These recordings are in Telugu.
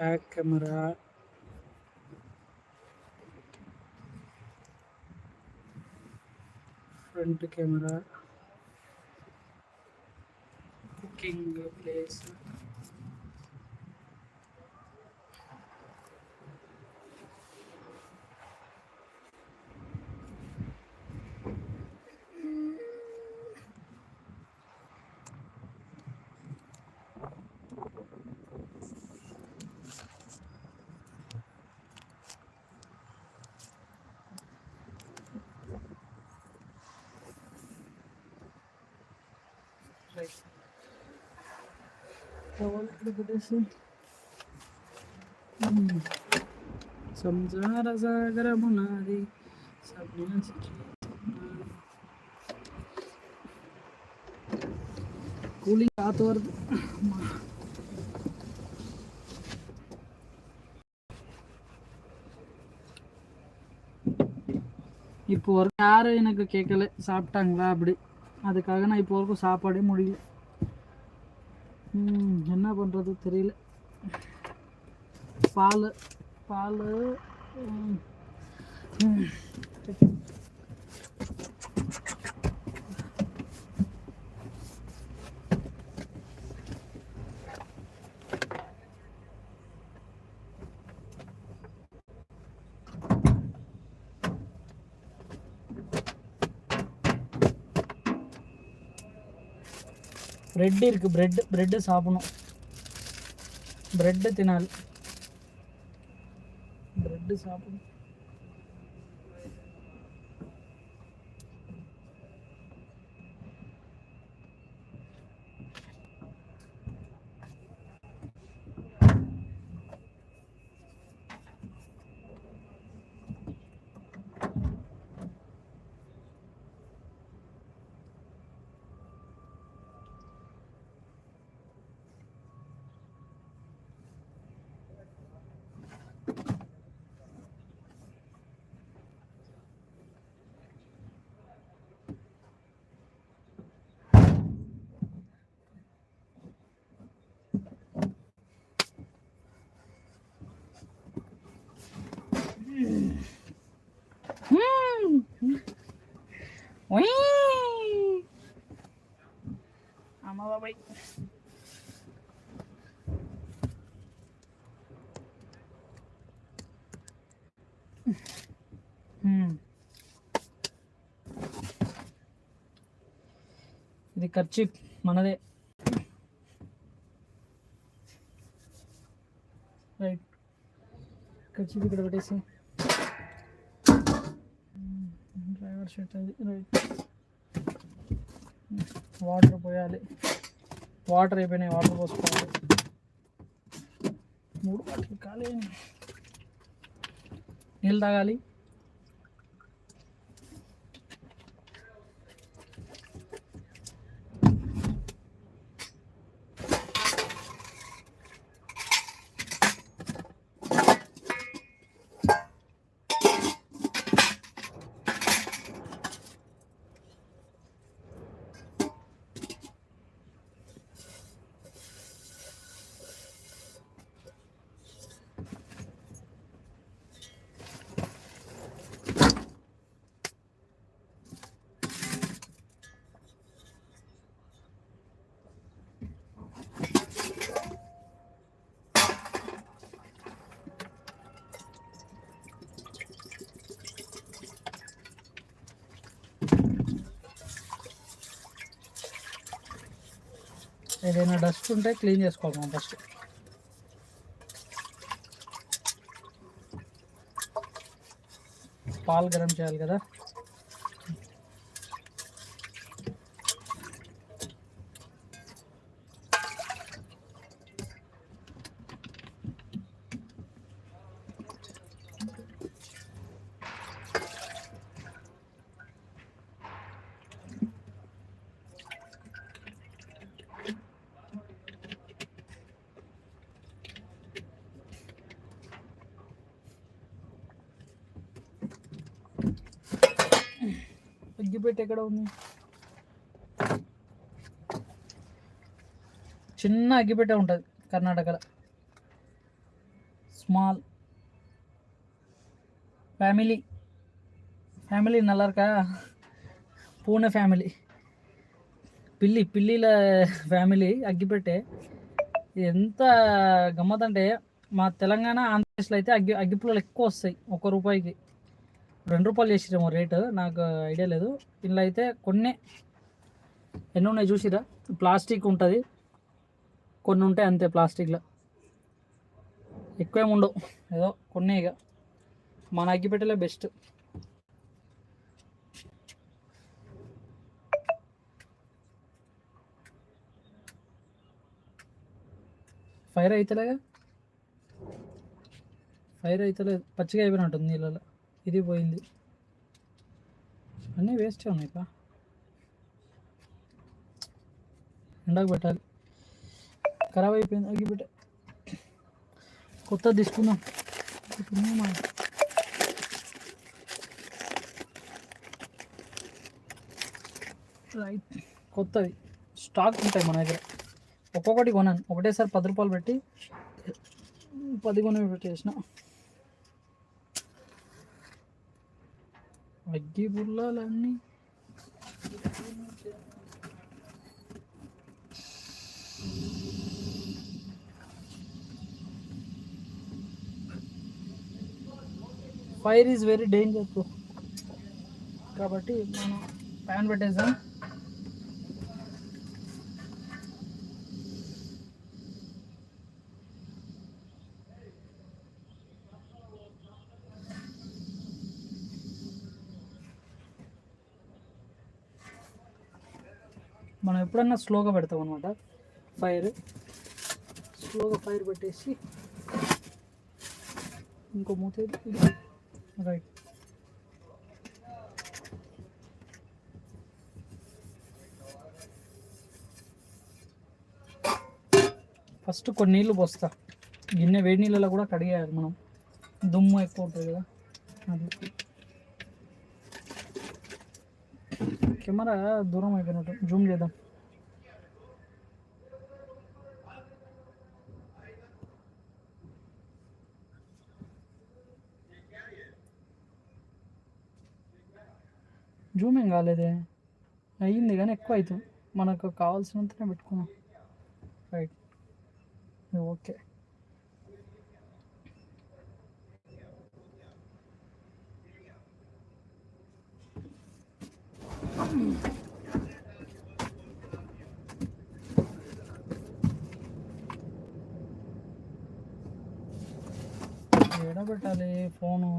Back camera front camera cooking place సంసార సాగరమునాది సన్యాసి చేతున్నది. కూలింగ్ కాత వరదు இப்போ வரைக்கும் யாரும் எனக்கு கேட்கல சாப்பிட்டாங்களா அப்படி அதுக்காக நான் இப்போ வரைக்கும் சாப்பாடே முடியல. என்ன பண்ணுறது தெரியல. பால் பால் ப்ரெட்டு இருக்கு. ப்ரெட்டு ப்ரெட்டு சாப்பிடணும். ப்ரெட்டு தினால். ப்ரெட்டு சாப்பிடணும். ウィーンあまわばい。うん。ఇది ఖర్చు మనదే రైట్ ఖర్చు ఇక్కడ పెట్టేసి డ్రైవర్ షర్ట్ రైట్ వాటర్ పోయాలి. వాటర్ అయిపోయినాయి. వాటర్ పోసుకోవాలి. మూడు బాటిల్ ఖాళీ నీళ్ళు తాగాలి. ఏదైనా డస్ట్ ఉంటే క్లీన్ చేసుకోవాలి మనం ఫస్ట్ పాలు గరం చేయాలి కదా? అగ్గిపెట్టి ఎక్కడ ఉంది చిన్న అగ్గిపెట్టే ఉంటుంది కర్ణాటకలో ஸ்மால் ఫ్యామిలీ ఫ్యామిలీ நல்லா இருக்கா పూణె ఫ్యామిలీ పిల్లి పిల్లిల ఫ్యామిలీ అగ్గిపెట్టే ఎంత గమ్మత్ అంటే మా తెలంగాణ ఆంధ్రప్రదేశ్లో అయితే అగ్గి అగ్గిపుల్లలు ఎక్కువ వస్తాయి ఒక రూపాయికి రెండు రూపాయలు చేసిరేమో రేటు నాకు ఐడియా లేదు. ఇందులో అయితే కొన్ని ఎన్ని ఉన్నాయి చూసిరా? ప్లాస్టిక్ ఉంటుంది. కొన్ని ఉంటాయి అంతే ప్లాస్టిక్లో. ఎక్కువేమి ఉండవు. ఏదో కొన్ని ఇక. మన అగ్గిపెట్టెలే బెస్ట్ ఫైర్ అవుతలేగా ఫైర్ అవుతలేదు పచ్చిగా అయిపోయినట్టుంది నీళ్ళలో. ఇది పోయింది. అన్నీ వేస్ట్ ఉన్నాయి పా. ఎండకు పెట్టాలి. ఖరాబ్ అయిపోయింది. అగ్గిపెట్టే కొత్తది తీసుకుందాం. రైట్ కొత్తది. స్టాక్ ఉంటాయి మన దగ్గర. ఒక్కొక్కటి కొనాను ఒకటేసారి పది రూపాయలు పెట్టి పది కొని పెట్టేసిన. అగ్గి పుల్లలన్నీ ఫైర్ ఈజ్ వెరీ డేంజర్ కాబట్టి మనం ప్యాన్ పెట్టేసాం మనం ఎప్పుడన్నా స్లోగా పెడతాం అనమాట ఫైర్ స్లోగా ఫైర్ పెట్టేసి ఇంకో మూత రైట్ ఫస్ట్ కొన్ని నీళ్ళు పోస్తా. గిన్నె వేడి నీళ్ళలో కూడా కడిగేయాలి మనం. దుమ్ము ఎక్కువ ఉంటుంది కదా. అది. కెమెరా దూరం అయిపోయినట్టు జూమ్ చేద్దాం. జూమ్ ఏం కాలేదే? అయ్యింది కానీ ఎక్కువ అవుతుంది. మనకు కావాల్సినంతనే పెట్టుకున్నాం. రైట్. ఓకే. ఎడ పెట్టాలి ఫోను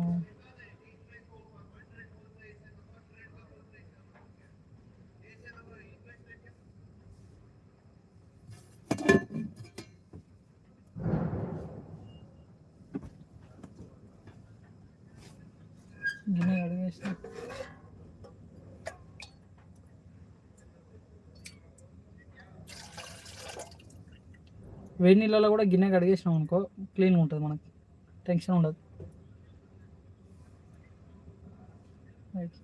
గిన్నె అడిగేసిన వేడి నీళ్ళలో కూడా గిన్నె కడిగేసినాం అనుకో క్లీన్గా ఉంటుంది మనకి. టెన్షన్ ఉండదు. రైట్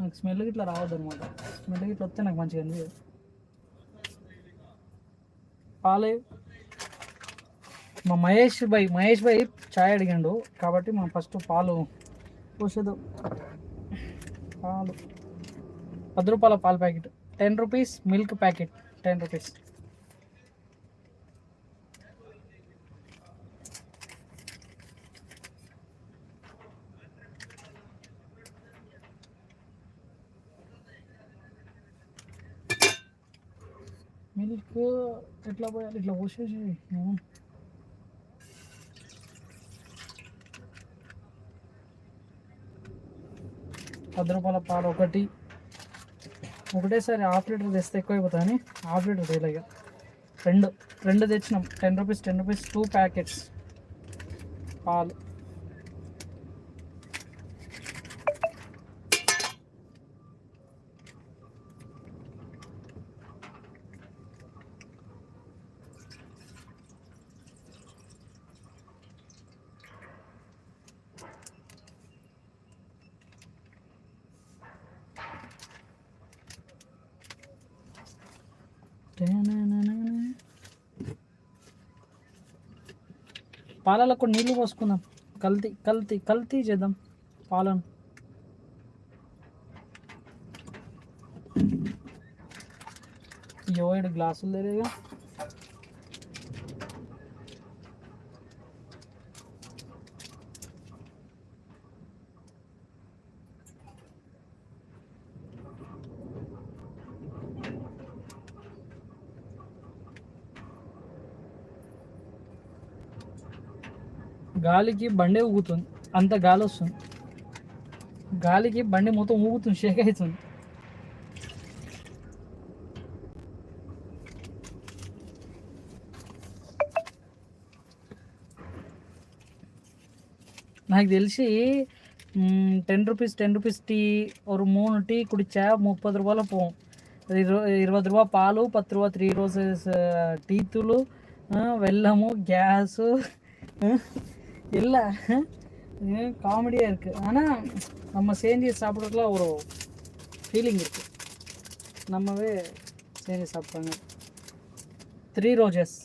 నాకు స్మెల్ ఇట్లా రావద్దు అనమాట స్మెల్ ఇట్లా వస్తే నాకు మంచిగా అనిపించదు పాలే. మా మహేష్ భాయ్ మహేష్ భాయ్ చాయ్ అడిగాడు. కాబట్టి మనం ఫస్ట్ పాలు పోసేదు పాలు. పది రూపాయల పాల packet. Ten rupees milk packet ten rupees milk ఎట్లా పోయాలి? ఇట్లా పోసేసి ఉమ్. పది రూపాయల పాలు ఒకటి. ఒకటేసారి హాఫ్ లీటర్ తెస్తే ఎక్కువ అయిపోతుంది హాఫ్ లీటర్ తేలిగా రెండు రెండు తెచ్చినాం. Ten rupees ten rupees two packets పాలు. పాలలో కొన్ని నీళ్ళు పోసుకుందాం కల్తీ కల్తీ కల్తీ చేద్దాం పాలను. ఏడు గ్లాసులు తెలియగా గాలికి బండే ఊగుతుంది. అంత గాలి వస్తుంది. గాలికి బండి మొత్తం ఊగుతుంది షేక్ అవుతుంది. నాకు తెలిసి ten rupees ten rupees tea ఒక மூணு టీ குடித்தா ముప్పై రూపాయల போகும் ఇరు ఇరవై రూపా పాలు పత్తు రూపా త్రీ రోజెస్ టీతులు వెల్లము గ్యాసు இல்லை காமெடியாக இருக்குது ஆனால் நம்ம செஞ்சு சாப்பிட்றதுக்குலாம் ஒரு ஃபீலிங் இருக்குது நம்மவே செஞ்சு சாப்பிட்றாங்க three roses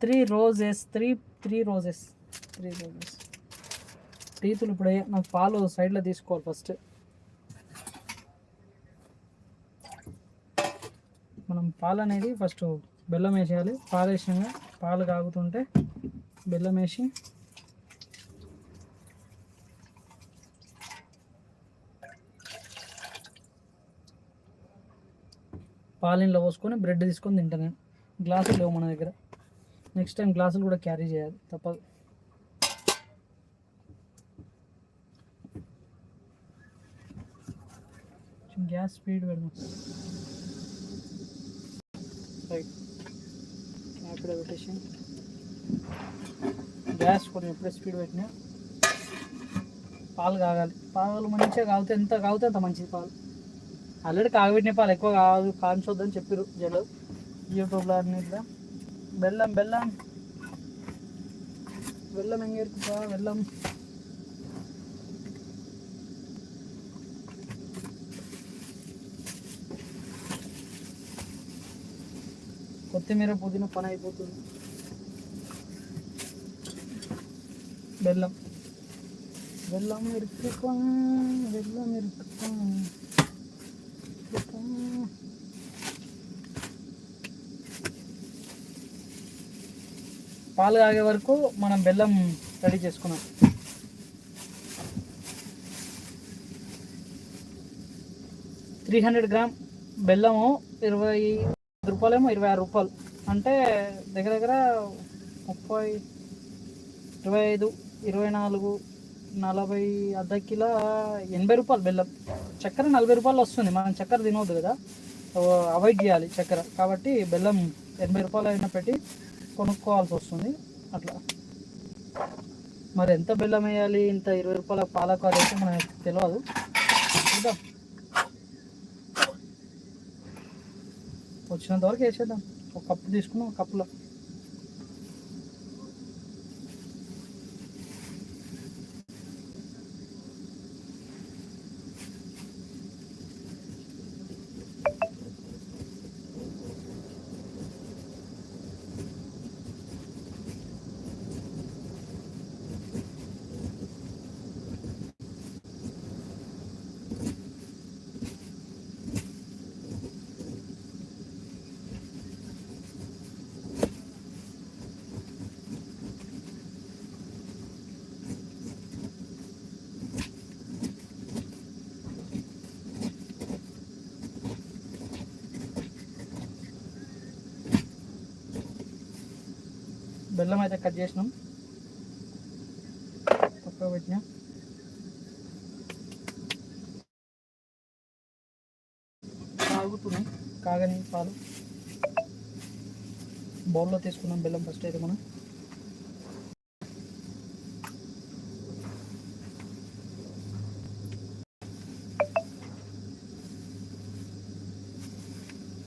three roses three three roses three roses టీతులు ఇప్పుడు అయ్యా నాకు పాలు సైడ్లో తీసుకోవాలి ఫస్ట్ మనం పాలు అనేది ఫస్ట్ బెల్లం వేసేయాలి పాలు వేసాక పాలు కాగుతుంటే బెల్లం వేసి పాలిన్లో పోసుకొని బ్రెడ్ తీసుకొని తింటాను నేను. గ్లాసులు లేవు మన దగ్గర. నెక్స్ట్ టైం గ్లాసులు కూడా క్యారీ చేయాలి తప్పదు. కొంచెం గ్యాస్ స్పీడ్ పెడదాం. రైట్ ఎప్పుడే పెట్టేసి. గ్యాస్ కొంచెం ఎప్పుడే స్పీడ్ పెట్టినా పాలు కాగాలి. పాలు మంచిగా కాగితే ఎంత కాగితే అంత మంచిది పాలు. ఆల్రెడీ కాగబెట్టిన పాలు ఎక్కువ కాదు కాంచొద్దని చెప్పారు జలు యూట్యూబ్లో అన్నిట్లో బెల్లం బెల్లం. బెల్లం ఎంగేరుకుపా బెల్లం. కొత్తిమీర పుదీనా పని అయిపోతుంది. బెల్లం. బెల్లం ఇరుక్కుపా బెల్లం ఇరుక్కుపా. పాలు తాగే వరకు మనం బెల్లం రెడీ చేసుకున్నాం. త్రీ హండ్రెడ్ గ్రామ్ బెల్లము ఇరవై ఐదు రూపాయలేమో ఇరవై ఆరు రూపాయలు. అంటే దగ్గర దగ్గర ముప్పై ఇరవై ఐదు ఇరవై నాలుగు నలభై అర్ధ కిలో ఎనభై రూపాయలు బెల్లం. చక్కెర నలభై రూపాయలు వస్తుంది. మనం చక్కెర తినవద్దు కదా. అవాయిడ్ చేయాలి చక్కెర. కాబట్టి బెల్లం ఎనభై రూపాయలు అయినా పెట్టి కొనుక్కోవాల్సి వస్తుంది అట్లా. మరి ఎంత బెల్లం వేయాలి? ఇంత ఇరవై రూపాయల పాలకాలు అయితే మనకు తెలియదు చూద్దాం. వచ్చినంత వరకు వేసేద్దాం. ఒక కప్పు తీసుకున్నాం కప్పులో. బెల్లం అయితే కట్ చేసినాం. పక్కకు పెట్టినా. కాగుతున్నాయి కాగని పాలు. బౌల్లో తీసుకున్నాం బెల్లం ఫస్ట్ అయితే మనం.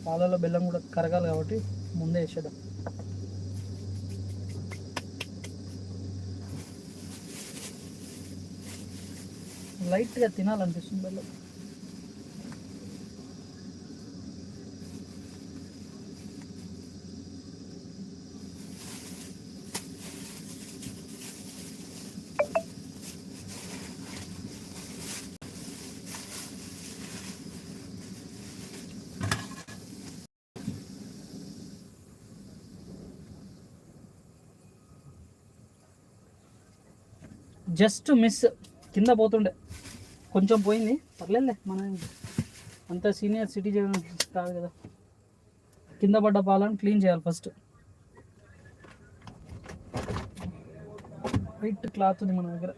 పాలలో బెల్లం కూడా కరగాలి కాబట్టి ముందే వేసేద్దాం. లైట్గా తినాలనిపిస్తుంది బెల్లం జస్ట్ మిస్ కింద పోతుండే. కొంచెం పోయింది. పర్లేదులే మన అంత సీనియర్ సిటిజన్ కాదు కదా. కింద పడ్డ పాలను క్లీన్ చేయాలి ఫస్ట్. వైట్ క్లాత్ ఉంది మన దగ్గర.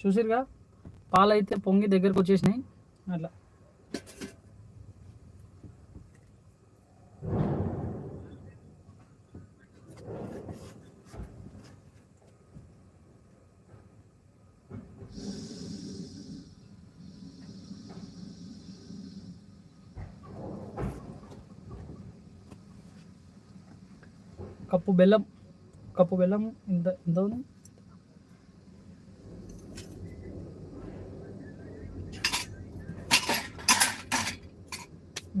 చూసిరుగా పాలు అయితే పొంగి దగ్గరకు వచ్చేసినాయి. అట్లా. కప్పు బెల్లం కప్పు బెల్లం ఇంత ఇంత ఉంది?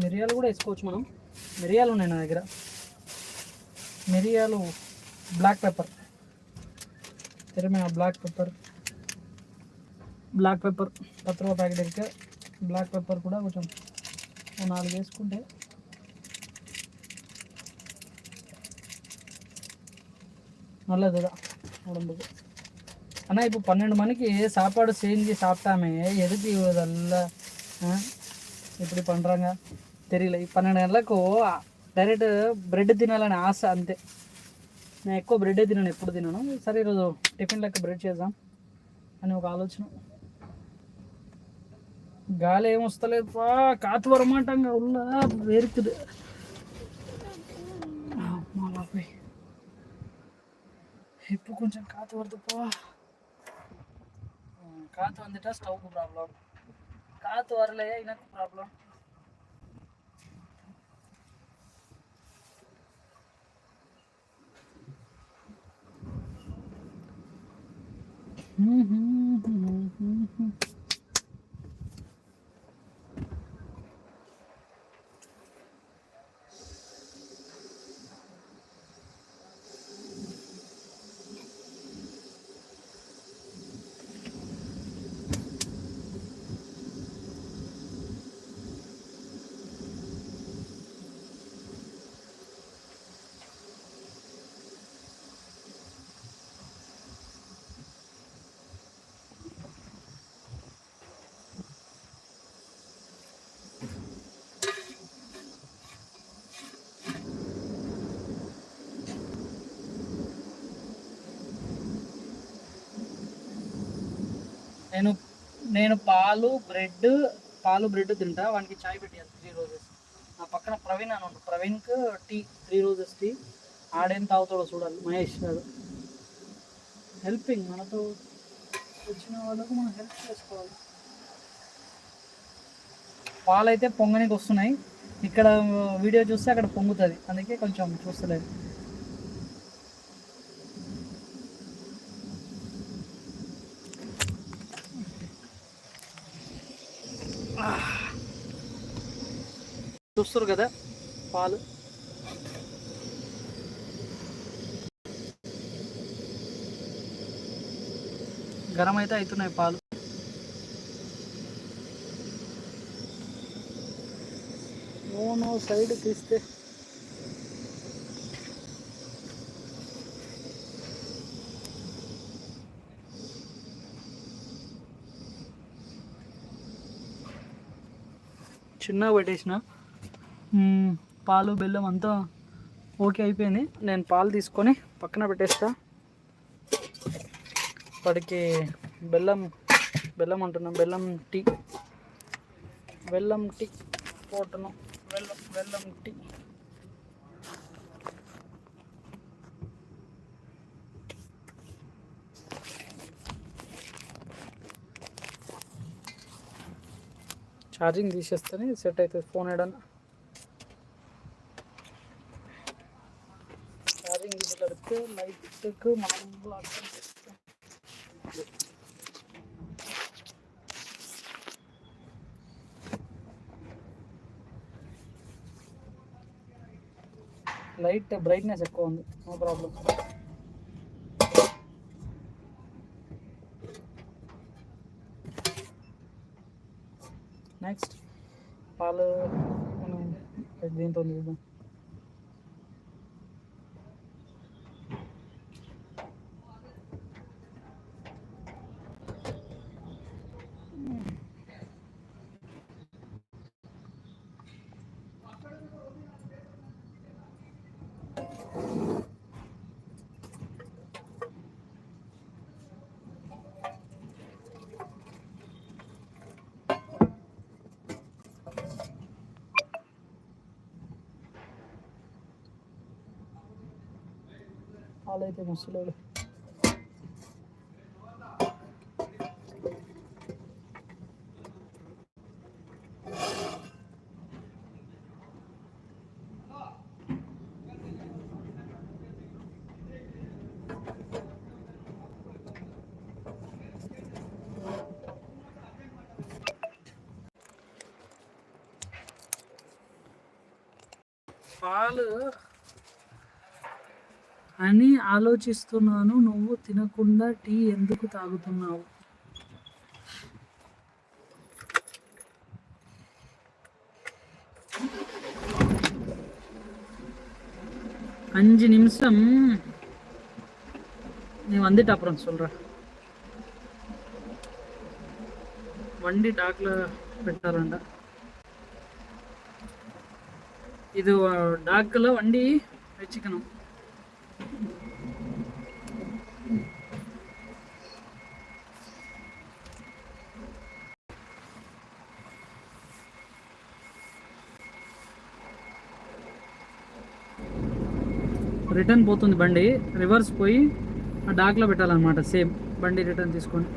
మిరియాలు కూడా వేసుకోవచ్చు మనం. మిరియాలు ఉన్నాయి నా దగ్గర. మిరియాలు బ్లాక్ పెప్పర్ తెరమైన బ్లాక్ పెప్పర్ బ్లాక్ పెప్పర్ పత్ర ప్యాకెట్ అయితే బ్లాక్ పెప్పర్ కూడా కొంచెం నాలుగు వేసుకుంటే நல்லது தான் உடம்புக்கு ஆனால் இப்போ பன்னெண்டு மணிக்கு சாப்பாடு செஞ்சு சாப்பிட்டாமே எதுக்கு இதெல்லாம் ஆ? இப்படி பண்ணுறாங்க தெரியல ఈ పన్నెండు గంటలకు డైరెక్ట్ బ్రెడ్ తినాలని ఆశ అంతే నేను ఎక్కువ బ్రెడ్ తినను ఎప్పుడు తినను సరే ఈరోజు టిఫిన్ లెక్క బ్రెడ్ చేద్దాం అని ఒక ఆలోచన గాలి ఏమొస్తలేదు పా కాతు వరమాటంగా ఉల్ల వేరుకుది இப்போ கொஞ்சம் காற்று வருதுப்போ காற்று வந்துட்டா ஸ்டவ்க்கு ப்ராப்ளம் காற்று வரலையே எனக்கு ப்ராப்ளம் Mm-hmm. నేను పాలు బ్రెడ్ పాలు బ్రెడ్ తింటా. వానికి చాయ్ పెట్టాను త్రీ రోజెస్ నా పక్కన ప్రవీణ్ అని ఉంటాడు. ప్రవీణ్కి టీ త్రీ రోజెస్ టీ. ఆడేం తాగుతాడో చూడాలి. మహేష్ గారు హెల్పింగ్ మనతో వచ్చిన వాళ్ళకు మనం హెల్ప్ చేసుకోవాలి. పాలు అయితే పొంగనికి వస్తున్నాయి. ఇక్కడ వీడియో చూస్తే అక్కడ పొంగుతుంది. అందుకే కొంచెం చూస్తలేదు. చూస్తారు కదా పాలు. గరం అయితే అవుతున్నాయి పాలు. ఓనో సైడ్ తీస్తే. చిన్నగా పెట్టేసిన. పాలు బెల్లం అంతా ఓకే అయిపోయింది. నేను పాలు తీసుకొని పక్కన పెట్టేస్తా. వాడికి బెల్లం బెల్లం అంటున్నాం బెల్లం టీ. బెల్లం టీ పోటును. బెల్లం బెల్లం టీ. ఛార్జింగ్ తీసేస్తేనే సెట్ అవుతుంది ఫోన్ ఏడన్నా ఛార్జింగ్ తీసి పెడితే లైట్కి మామూలు అర్థం చేస్తాం లైట్ బ్రైట్నెస్ ఎక్కువ ఉంది నో ప్రాబ్లం నెక్స్ట్ పాలు మనం దీంతో చూద్దాం పాలు అయితే మస్తు పాలు అని ఆలోచిస్తున్నాను నువ్వు తినకుండా టీ ఎందుకు తాగుతున్నావు அஞ்சு நிமிஷம் நீ வந்துட்டு அப்புறம் சொல்ற வண்டி டாக்ல పెట్టాలంట ఇది డాక్లో వండి వెచ్చికను రిటర్న్ పోతుంది బండి. రివర్స్ పోయి ఆ డాక్లో పెట్టాలన్నమాట సేమ్ బండి రిటర్న్ తీసుకొని.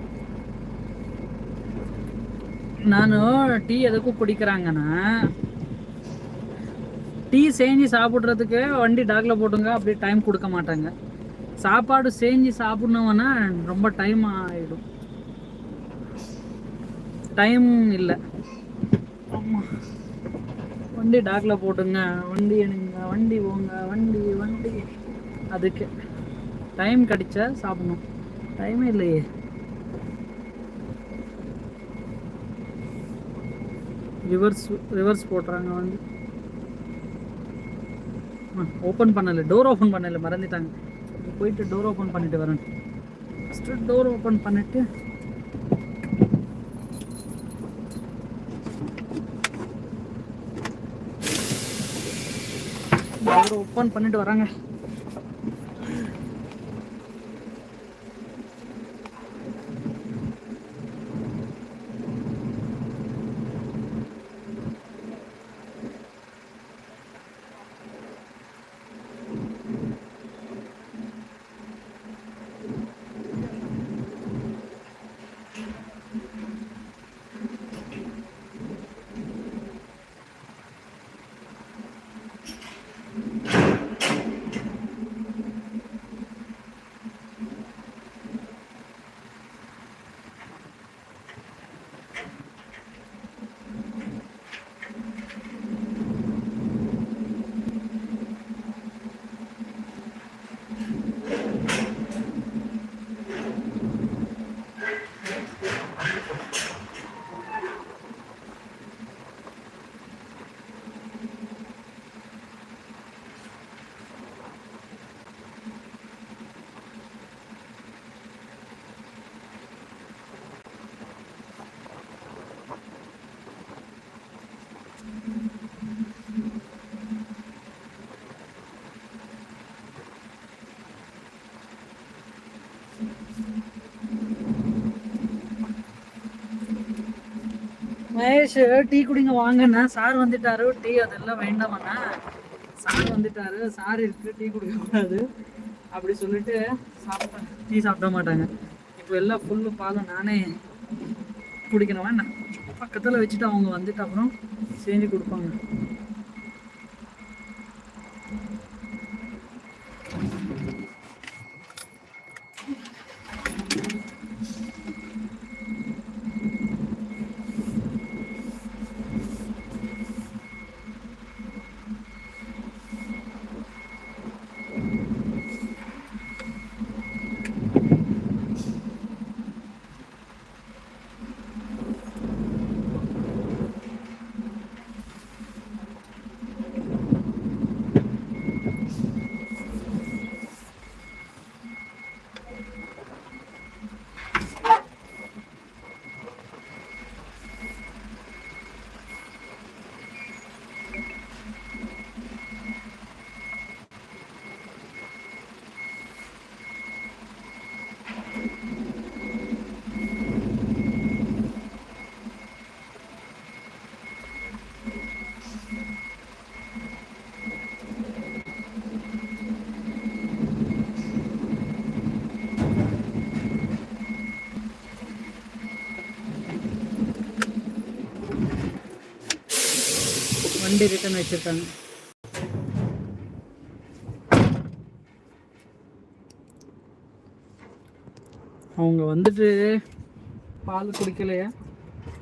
ನಾನು டீ எதுக்கும் குடிக்கிறாங்கன்னா டீ செஞ்சு சாப்பிட்றதுக்கு வண்டி டாக்கில் போட்டுங்க அப்படி டைம் கொடுக்க மாட்டாங்க சாப்பாடு செஞ்சு சாப்பிட்ணுன்னா ரொம்ப டைம் ஆகிடும் டைம் இல்லை வண்டி டாக்கில் போட்டுங்க வண்டி எடுங்க வண்டி போங்க வண்டி வண்டி அதுக்கு. டைம் கிடைச்சா சாப்பிடணும். டைமே இல்லையே. ரிவர்ஸ் ரிவர்ஸ் போடுறாங்க வந்து. ஓப்பன் பண்ணலை. டோர் ஓப்பன் பண்ணலை. மறந்துட்டாங்க. போயிட்டு டோர் ஓப்பன் பண்ணிட்டு வரேன் ஃபஸ்ட்டு டோர் ஓப்பன் பண்ணிட்டு டோர் ஓப்பன் பண்ணிட்டு வராங்க. சுரேஷ் டீ குடிங்க வாங்கண்ணா. சார் வந்துட்டாரு. டீ அதெல்லாம் வேண்டாமண்ணா. சார் வந்துட்டாரு. சார் இருக்கு டீ குடிக்க கூடாது அப்படி சொல்லிட்டு சாப்பிட்டேன் டீ சாப்பிட மாட்டாங்க. இப்போ எல்லாம் ஃபுல்லு பாலும் நானே குடிக்கணும் வேணா பக்கத்தில் வச்சுட்டு அவங்க வந்துட்டு அப்புறம் செஞ்சு கொடுப்பாங்க. வண்டி ரிட்டர்ன் வச்சுருக்காங்க. அவங்க வந்துட்டு பால் குடிக்கலையா?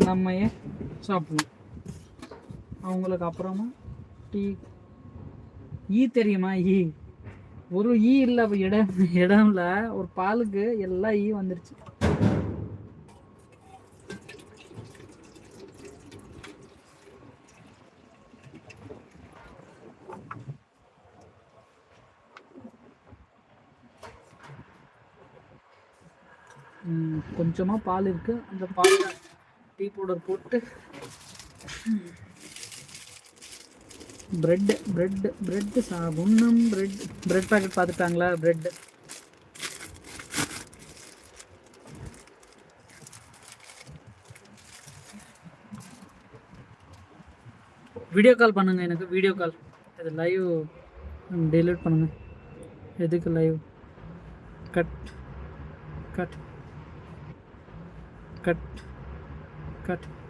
நம்ம ஏன் சாப்பிடணும். அவங்களுக்கு அப்புறமா டீ. ஈ தெரியுமா? ஈ. ஒரு ஈ இல்லை இடம் இடம்ல ஒரு பாலுக்கு எல்லா ஈ வந்துருச்சு. கொஞ்சமாக பால் இருக்கு. அந்த பால் டீ பவுடர் போட்டு பிரெட் பிரெட் பிரெட் ஒன்றும் பிரெட் பிரெட் பேக்கெட் பார்த்துட்டாங்களா? பிரெட் வீடியோ கால் பண்ணுங்க எனக்கு வீடியோ கால் இது லைவ் டெலிட் பண்ணுங்க. எதுக்கு லைவ் கட் கட் dikkat.